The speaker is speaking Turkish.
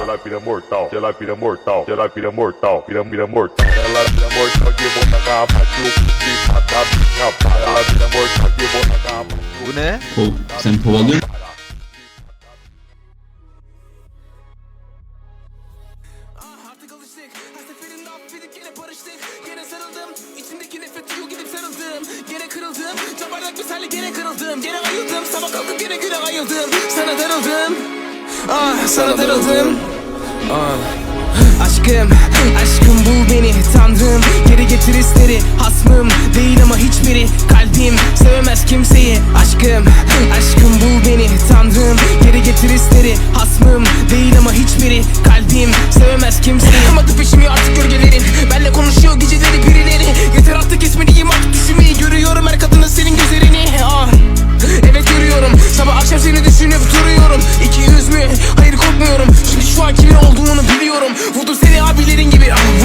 Ela vira mortal, ela vira mortal, ela vira mortal, vira, vira mortal. Ela vira mortal que vou na garrafa de de matar minha para. Ela vira mortal que vou na garrafa Bu ne? Kov, sen kovalıyor? Ah, gene Gene sarıldım İçimdeki nefret yok gidip sarıldım Gene kırıldım Cam bardak misali gene kırıldım Gene gene güne ayıldım Sana darıldım. Ah sana darıldım. Ah. Aşkım, aşkım bul beni tanrım. Geri getir hisleri hasmım. Değil ama hiçbiri kalbim. Sevemez kimseyi aşkım. Aşkım bul beni tanrım. Geri getir hisleri hasmım. Değil ama hiçbiri kalbim. Sevemez kimseyi. Ama peşimi artık seni abilerin gibi. Ah